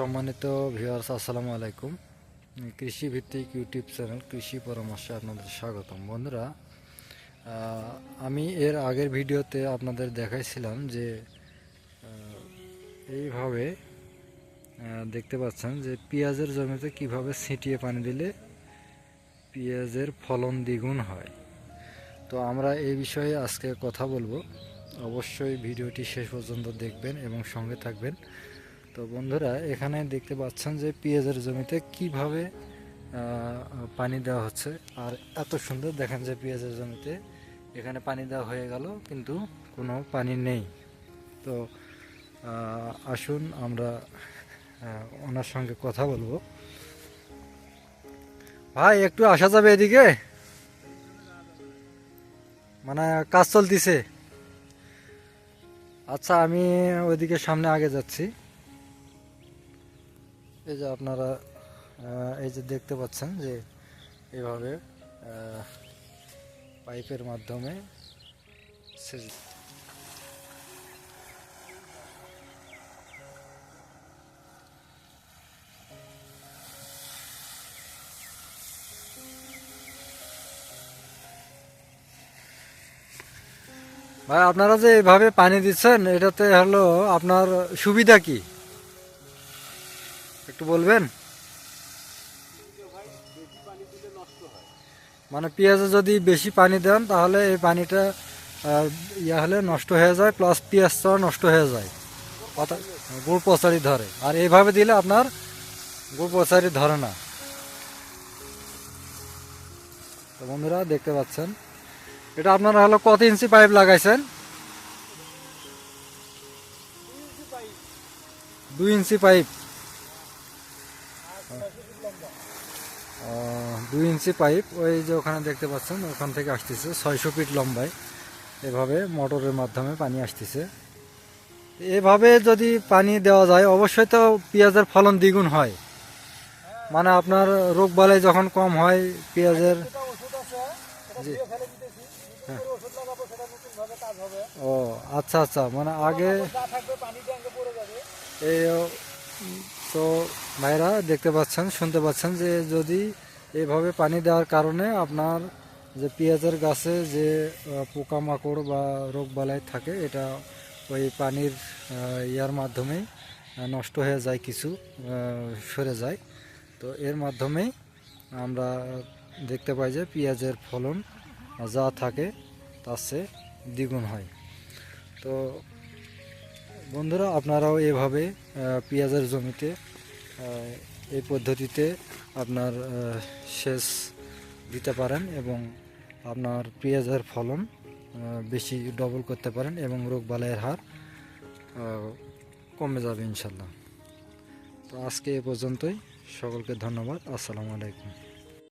সম্মানিত ভিউয়ার্স আসসালামু আলাইকুম। কৃষি ভিত্তিক ইউটিউব চ্যানেল কৃষি পরামর্শে আপনাদের স্বাগতম। বন্ধুরা আমি এর আগের ভিডিওতে আপনাদের দেখাইছিলাম যে এইভাবে দেখতে পাচ্ছেন যে পেঁয়াজের জমিতে কীভাবে ছিটিয়ে পানি দিলে পেঁয়াজের ফলন দ্বিগুণ হয়। তো আমরা এই বিষয়ে আজকে কথা বলব। অবশ্যই ভিডিওটি শেষ পর্যন্ত দেখবেন এবং সঙ্গে থাকবেন। তো বন্ধুরা, এখানে দেখতে পাচ্ছেন যে পেঁয়াজের জমিতে কীভাবে পানি দেওয়া হচ্ছে। আর এত সুন্দর দেখেন যে পেঁয়াজের জমিতে এখানে পানি দেওয়া হয়ে গেল, কিন্তু কোনো পানি নেই। তো আসুন আমরা ওনার সঙ্গে কথা বলব। ভাই, একটু আসা যাবে এদিকে? মানে কাজ চলতিছে। আচ্ছা আমি ওইদিকে সামনে আগে যাচ্ছি। এই যে আপনারা এই যে দেখতে পাচ্ছেন যে এভাবে পাইপের মাধ্যমে সেচ- ভাই, আপনারা যে এভাবে পানি দিচ্ছেন, এটাতে হলো আপনার সুবিধা কি? একটু বলবেন? মানে পেঁয়াজে যদি বেশি পানি দেন, তাহলে এই পানিটা ইয়া হলে নষ্ট হয়ে যায় প্লাস পেঁয়াজটাও নষ্ট হয়ে যায়। পাতা গুড় পচারি ধরে। আর এইভাবে দিলে আপনার গুড় পচারি ধরে না। তো বন্ধুরা, দেখতে পাচ্ছেন। এটা আপনারা হলো কত ইঞ্চি পাইপ লাগাইছেন? দুই ইঞ্চি পাইপ। দুই ইঞ্চি পাইপ ওই যে ওখানে দেখতে পাচ্ছেন ওখান থেকে আসতেছে ছয়শো ফিট লম্বায়। এভাবে মোটরের মাধ্যমে পানি আসতেছে। এভাবে যদি পানি দেওয়া যায় অবশ্যই তো পেঁয়াজের ফলন দ্বিগুণ হয়। মানে আপনার রোগ বালাই যখন কম হয় পেঁয়াজের জি। হ্যাঁ। ও আচ্ছা আচ্ছা মানে আগে এই তো ভাইরা দেখতে পাচ্ছেন, শুনতে পাচ্ছেন যে যদি এভাবে পানি দেওয়ার কারণে আপনার যে পেঁয়াজের গাছে যে পোকামাকড় বা রোগ বালাই থাকে, এটা ওই পানির ইয়ার মাধ্যমেই নষ্ট হয়ে যায় কিছু সরে যায়। তো এর মাধ্যমেই আমরা দেখতে পাই যে পেঁয়াজের ফলন যা থাকে তার চেয়ে দ্বিগুণ হয়। তো বন্ধুরা, আপনারাও এভাবে পেঁয়াজের জমিতে এই পদ্ধতিতে আপনার সেচ দিতে পারেন এবং আপনার পেঁয়াজের ফলন বেশি ডবল করতে পারেন এবং রোগ বালাইয়ের হার কমে যাবে ইনশাল্লাহ। তো আজকে এ পর্যন্তই। সকলকে ধন্যবাদ। আসসালামু আলাইকুম।